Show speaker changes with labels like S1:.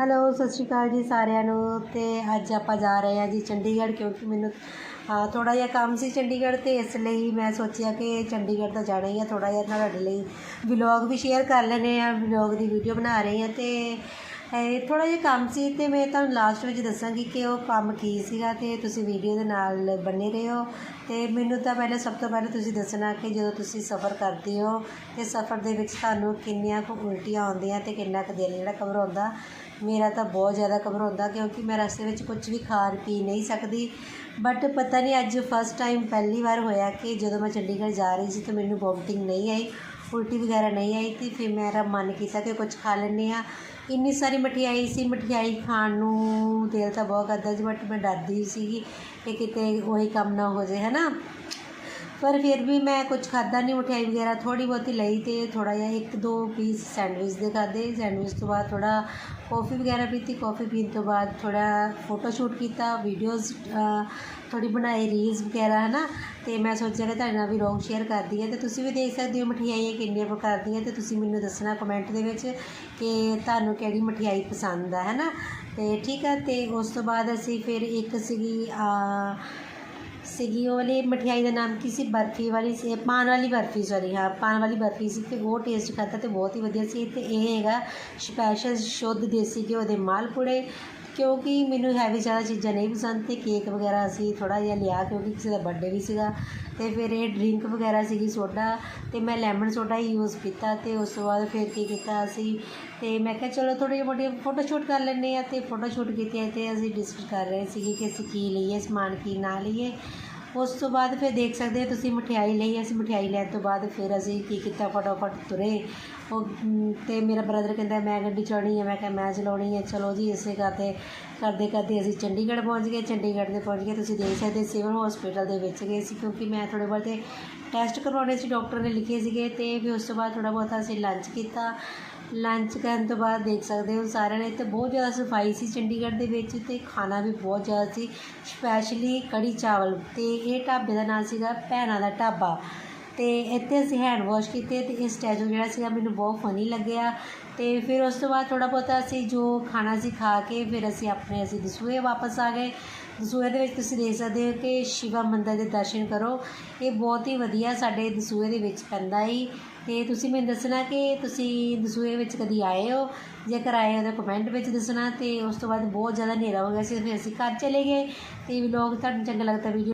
S1: Hello, ਸਤਿ ਸ਼੍ਰੀ ਅਕਾਲ ਜੀ ਸਾਰਿਆਂ ਨੂੰ। ਤੇ ਅੱਜ ਆਪਾਂ ਜਾ ਰਹੇ ਹਾਂ ਜੀ ਚੰਡੀਗੜ੍ਹ, ਕਿਉਂਕਿ ਮੈਨੂੰ ਥੋੜਾ ਜਿਹਾ ਕੰਮ ਸੀ ਚੰਡੀਗੜ੍ਹ ਤੇ, ਇਸ ਲਈ ਮੈਂ ਸੋਚਿਆ ਕਿ ਚੰਡੀਗੜ੍ਹ ਤਾਂ ਜਾਣਾ ਹੀ ਆ ਥੋੜਾ ਜਿਹਾ ਤੁਹਾਡੇ ਲਈ ਵਲੌਗ ਵੀ ਸ਼ੇਅਰ ਕਰ ਲੈਣੇ ਆ ਵਲੌਗ ਦੀ ਵੀਡੀਓ ਬਣਾ ਰਹੇ ਹਾਂ ਤੇ ਥੋੜਾ ਜਿਹਾ ਕੰਮ ਸੀ ਤੇ ਮੈਂ ਤੁਹਾਨੂੰ ਲਾਸਟ ਵਿੱਚ ਦੱਸਾਂਗੀ ਕਿ ਉਹ ਕੰਮ ਕੀ ਸੀਗਾ ਤੇ ਤੁਸੀਂ ਵੀਡੀਓ ਦੇ ਨਾਲ ਬਣੇ ਰਹੋ। ਤੇ ਮੈਨੂੰ ਤਾਂ ਪਹਿਲੇ ਸਭ ਤੋਂ ਪਹਿਲਾਂ ਤੁਸੀਂ ਦੱਸਣਾ ਕਿ ਜਦੋਂ ਤੁਸੀਂ ਸਫ਼ਰ ਕਰਦੇ ਹੋ, ਤੇ ਸਫ਼ਰ ਦੇ ਵਿੱਚ ਤੁਹਾਨੂੰ ਕਿੰਨੀਆਂ ਕੁ ਉਲਟੀਆਂ ਆਉਂਦੀਆਂ ਤੇ ਕਿੰਨਾ ਕੁ ਦਿਲ ਜਿਹੜਾ ਘਬਰਾਉਂਦਾ, ਮੇਰਾ ਤਾਂ ਬਹੁਤ ਜ਼ਿਆਦਾ ਘਬਰਾਉਂਦਾ ਕਿਉਂਕਿ ਮੈਂ ਰਸਤੇ ਵਿੱਚ ਕੁਝ ਵੀ ਖਾਣ ਪੀ ਨਹੀਂ ਸਕਦੀ। ਬਟ ਪਤਾ ਨਹੀਂ ਅੱਜ ਫਸਟ ਟਾਈਮ ਪਹਿਲੀ ਵਾਰ ਹੋਇਆ ਕਿ ਜਦੋਂ ਮੈਂ ਚੰਡੀਗੜ੍ਹ ਜਾ ਰਹੀ ਸੀ ਤਾਂ ਮੈਨੂੰ ਵੋਮਟਿੰਗ ਨਹੀਂ ਆਈ। ਉਲਟੀ ਵਗੈਰਾ ਨਹੀਂ ਆਈ ਤੇ ਫਿਰ ਮੇਰਾ ਮਨ ਕੀਤਾ ਕਿ ਕੁਝ ਖਾ ਲੈਂਦੇ ਆ ਇੰਨੀ ਸਾਰੀ ਮਠਿਆਈ ਸੀ, ਮਠਿਆਈ ਖਾਣ ਨੂੰ ਦਿਲ ਤਾਂ ਬਹੁਤ ਕਰਦਾ ਸੀ ਬਟ ਮੈਂ ਡਰਦੀ ਸੀਗੀ ਕਿ ਕਿਤੇ ਉਹੀ ਕੰਮ ਨਾ ਹੋ ਜਾਏ ਹੈ ਨਾ ਪਰ ਫਿਰ ਵੀ ਮੈਂ ਕੁਝ ਖਾਦਾ ਨਹੀਂ ਮਠਿਆਈ ਵਗੈਰਾ ਥੋੜੀ ਬਹੁਤੀ ਲਈ ਤੇ ਥੋੜਾ ਜਿਹਾ ਇੱਕ ਦੋ ਪੀਸ ਸੈਂਡਵਿਚ ਦੇ ਖਾਦੇ ਸੈਂਡਵਿਚ ਤੋਂ ਬਾਅਦ ਥੋੜਾ ਕੌਫੀ ਵਗੈਰਾ ਪੀਤੀ। ਕੌਫੀ ਪੀਣ ਤੋਂ ਬਾਅਦ ਥੋੜਾ ਫੋਟੋ ਸ਼ੂਟ ਕੀਤਾ ਵੀਡੀਓਜ਼ ਥੋੜੀ ਬਣਾਈ ਰੀਲਸ ਵਗੈਰਾ ਹੈ ਨਾ ਤੇ ਮੈਂ ਸੋਚਿਆ ਕਿ ਤੁਹਾਡੇ ਨਾਲ ਵੀ ਰੋਗ ਸ਼ੇਅਰ ਕਰਦੀ ਹੈ। ਤੇ ਤੁਸੀਂ ਵੀ ਦੇਖ ਸਕਦੇ ਹੋ ਮਠਿਆਈਆਂ ਕਿੰਨੀਆਂ ਪ੍ਰਕਾਰ ਦੀਆਂ ਤੇ ਤੁਸੀਂ ਮੈਨੂੰ ਦੱਸਣਾ ਕਮੈਂਟ ਦੇ ਵਿੱਚ ਕਿ ਤੁਹਾਨੂੰ ਕਿਹੜੀ ਮਠਿਆਈ ਪਸੰਦ ਆ ਹੈ ਨਾ ਤੇ ਠੀਕ ਆ, ਤੇ ਉਸ ਤੋਂ ਬਾਅਦ ਅਸੀਂ ਫਿਰ ਇੱਕ ਸੀਗੀ ਸੀਗੀ ਉਹ ਵਾਲੀ ਮਠਿਆਈ ਦਾ ਨਾਮ ਕੀ ਸੀ? ਬਰਫੀ ਵਾਲੀ ਸੀ, ਪਾਨ ਵਾਲੀ ਬਰਫੀ ਸੌਰੀ ਹਾਂ, ਪਾਨ ਵਾਲੀ ਬਰਫੀ ਸੀ ਤੇ ਉਹ ਟੇਸਟ ਕਰਤਾ ਤੇ ਬਹੁਤ ਹੀ ਵਧੀਆ ਸੀ ਤੇ ਇਹ ਹੈਗਾ ਸਪੈਸ਼ਲ ਸ਼ੁੱਧ ਦੇਸੀ ਘਿਓ ਦੇ ਮਾਲਪੂੜੇ ਕਿਉਂਕਿ ਮੈਨੂੰ ਹੈਵੀ ਜ਼ਿਆਦਾ ਚੀਜ਼ਾਂ ਨਹੀਂ ਪਸੰਦ ਤੇ ਕੇਕ ਵਗੈਰਾ ਅਸੀਂ ਥੋੜਾ ਜਿਹਾ ਲਿਆ ਕਿਉਂਕਿ ਕਿਸੇ ਦਾ ਬਰਥਡੇ ਵੀ ਸੀਗਾ ਤੇ ਫਿਰ ਇਹ ਡਰਿੰਕ ਵਗੈਰਾ ਸੀਗੀ ਸੋਡਾ ਤੇ ਮੈਂ ਲੈਮਨ ਸੋਡਾ ਹੀ ਯੂਜ਼ ਕੀਤਾ ਤੇ ਉਸ ਤੋਂ ਬਾਅਦ ਫਿਰ ਕੀ ਕੀਤਾ ਅਸੀਂ ਤੇ ਮੈਂ ਕਿਹਾ ਚਲੋ ਥੋੜੀ ਮੋਟੀ ਫੋਟੋ ਸ਼ੂਟ ਕਰ ਲੈਂਦੇ ਆ ਤੇ ਫੋਟੋ ਸ਼ੂਟ ਕੀਤੀ ਤੇ ਅਸੀਂ ਡਿਸਕਸ ਕਰ ਰਹੇ ਸੀਗੇ ਕਿ ਅਸੀਂ ਕੀ ਲਈਏ, ਸਮਾਨ ਕੀ ਨਾ ਲਈਏ ਉਸ ਤੋਂ ਬਾਅਦ ਫਿਰ ਦੇਖ ਸਕਦੇ ਹੋ ਤੁਸੀਂ ਮਠਿਆਈ ਲਈ, ਅਸੀਂ ਮਠਿਆਈ ਲੈਣ ਤੋਂ ਬਾਅਦ ਫਿਰ ਅਸੀਂ ਕੀ ਕੀਤਾ, ਫਟਾਫਟ ਤੁਰੇ। ਉਹ ਤੇ ਮੇਰਾ ਬ੍ਰਦਰ ਕਹਿੰਦਾ, ਮੈਂ ਗੱਡੀ ਚਲਾਉਣੀ ਹੈ ਮੈਂ ਕਿਹਾ, ਮੈਂ ਚਲਾਉਣੀ ਹੈ ਚਲੋ ਜੀ, ਇਸੇ ਕਰਦੇ ਕਰਦੇ ਕਰਦੇ ਅਸੀਂ ਚੰਡੀਗੜ੍ਹ ਪਹੁੰਚ ਗਏ। ਚੰਡੀਗੜ੍ਹ ਦੇ ਪਹੁੰਚ ਗਏ, ਤੁਸੀਂ ਦੇਖ ਸਕਦੇ ਸਿਵਲ ਹਸਪੀਟਲ ਦੇ ਵਿੱਚ ਗਏ ਸੀ, ਕਿਉਂਕਿ ਮੈਂ ਥੋੜ੍ਹੇ ਬਹੁਤੇ ਟੈਸਟ ਕਰਵਾਉਣੇ ਸੀ ਡਾਕਟਰ ਨੇ ਲਿਖੇ ਸੀਗੇ ਤੇ ਫਿਰ ਉਸ ਤੋਂ ਬਾਅਦ ਥੋੜ੍ਹਾ ਬਹੁਤਾ ਅਸੀਂ ਲੰਚ ਕੀਤਾ। ਲੰਚ ਕਰਨ ਤੋਂ ਬਾਅਦ ਦੇਖ ਸਕਦੇ ਹੋ ਸਾਰਿਆਂ ਨੇ ਇੱਥੇ ਬਹੁਤ ਜ਼ਿਆਦਾ ਸਫ਼ਾਈ ਸੀ ਚੰਡੀਗੜ੍ਹ ਦੇ ਵਿੱਚ ਤੇ ਖਾਣਾ ਵੀ ਬਹੁਤ ਜ਼ਿਆਦਾ ਸੀ ਸਪੈਸ਼ਲੀ ਕੜੀ ਚਾਵਲ ਤੇ ਇਹ ਢਾਬੇ ਦਾ ਨਾਮ ਸੀਗਾ ਭੈਣਾਂ ਦਾ ਢਾਬਾ। ਤੇ ਇੱਥੇ ਅਸੀਂ ਹੈਂਡ ਵਾਸ਼ ਕੀਤੇ ਤੇ ਇਹ ਸਟੈਚੂ ਜਿਹੜਾ ਸੀਗਾ ਮੈਨੂੰ ਬਹੁਤ ਫਨੀ ਲੱਗਿਆ। ਤੇ ਫਿਰ ਉਸ ਤੋਂ ਬਾਅਦ ਥੋੜਾ ਬਹੁਤਾ ਅਸੀਂ ਜੋ ਖਾਣਾ ਸੀ ਖਾ ਕੇ ਫਿਰ ਅਸੀਂ ਆਪਣੇ ਅਸੀਂ ਦਸੂਏ ਵਾਪਸ ਆ ਗਏ। ਦਸੂਏ ਦੇ ਵਿੱਚ ਤੁਸੀਂ ਦੇਖ ਸਕਦੇ ਹੋ ਕਿ ਸ਼ਿਵਾ ਮੰਦਰ ਦੇ ਦਰਸ਼ਨ ਕਰੋ। ਇਹ ਬਹੁਤ ਹੀ ਵਧੀਆ ਸਾਡੇ ਦਸੂਏ ਦੇ ਵਿੱਚ ਪੈਂਦਾ ਹੀ ਤੇ ਤੁਸੀਂ ਮੈਨੂੰ ਦੱਸਣਾ ਕਿ ਤੁਸੀਂ ਦਸੂਏ ਵਿੱਚ ਕਦੀ ਆਏ ਹੋ? ਜੇਕਰ ਆਏ ਹੋ ਤਾਂ ਕਮੈਂਟ ਵਿੱਚ ਦੱਸਣਾ ਤੇ ਉਸ ਤੋਂ ਬਾਅਦ ਬਹੁਤ ਜ਼ਿਆਦਾ ਹਨੇਰਾ ਹੋ ਗਿਆ ਸੀ, ਫਿਰ ਅਸੀਂ ਘਰ ਚਲੇ ਗਏ ਤੇ ਵਲੌਗ ਤੁਹਾਨੂੰ ਚੰਗਾ ਲੱਗਦਾ ਵੀਡੀਓ